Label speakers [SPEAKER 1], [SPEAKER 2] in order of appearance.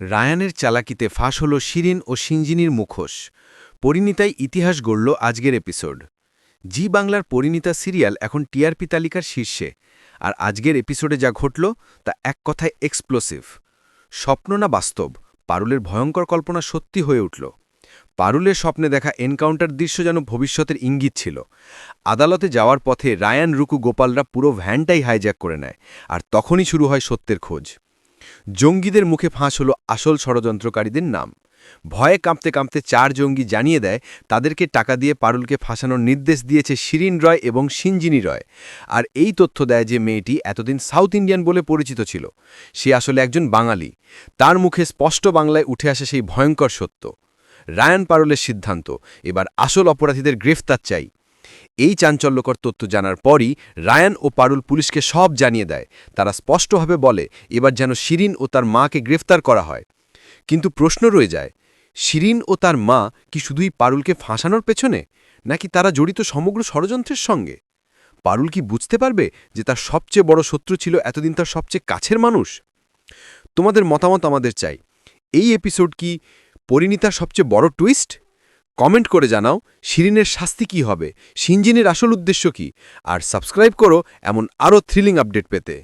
[SPEAKER 1] রায়ানের চালাকিতে ফাঁস হল শিরিন ও সিঞ্জিনির মুখোশ। পরিণীতাই ইতিহাস গড়ল আজকের এপিসোড। জি বাংলার পরিণীতা সিরিয়াল এখন টিআরপি তালিকার শীর্ষে। আর আজকের এপিসোডে যা ঘটল তা এক কথায় এক্সপ্লোসিভ স্বপ্ন না বাস্তব, পারুলের ভয়ঙ্কর কল্পনা সত্যি হয়ে উঠল। পারুলের স্বপ্নে দেখা এনকাউন্টার দৃশ্য যেন ভবিষ্যতের ইঙ্গিত ছিল। আদালতে যাওয়ার পথে রায়ান, রুকু, গোপালরা পুরো ভ্যানটাই হাইজ্যাক করে নেয়। আর তখনই শুরু হয় সত্যের খোঁজ। জঙ্গিদের মুখে ফাঁস হলো আসল ষড়যন্ত্রকারীদের নাম। ভয়ে কাঁপতে কাঁপতে চার জঙ্গি জানিয়ে দেয়, তাদেরকে টাকা দিয়ে পারুলকে ফাঁসানোর নির্দেশ দিয়েছে শিরিন রয় এবং সিঞ্জিনী রয়। আর এই তথ্য দেয় যে মেয়েটি এতদিন সাউথ ইন্ডিয়ান বলে পরিচিত ছিল। সে আসলে একজন বাঙালি। তার মুখে স্পষ্ট বাংলায় উঠে আসে সেই ভয়ঙ্কর সত্য। রায়ান পারুলের সিদ্ধান্ত, এবার আসল অপরাধীদের গ্রেফতার চাই। এই চাঞ্চল্যকর তথ্য জানার পরই রায়ান ও পারুল পুলিশকে সব জানিয়ে দেয়। তারা স্পষ্টভাবে বলে, এবার যেন শিরিন ও তার মাকে গ্রেফতার করা হয়। কিন্তু প্রশ্ন রয়ে যায়, শিরিন ও তার মা কি শুধুই পারুলকে ফাঁসানোর পেছনে, নাকি তারা জড়িত সমগ্র ষড়যন্ত্রের সঙ্গে? পারুল কি বুঝতে পারবে যে তার সবচেয়ে বড় শত্রু ছিল এতদিন তার সবচেয়ে কাছের মানুষ? তোমাদের মতামত আমাদের চাই। এই এপিসোড কি পরিণীতার সবচেয়ে বড় টুইস্ট কমেন্ট করে জানাও শিরিনের শাস্তি কি হবে সিঞ্জিনের আসল উদ্দেশ্য কি, আর সাবস্ক্রাইব করো এমন আরও থ্রিলিং আপডেট পেতে।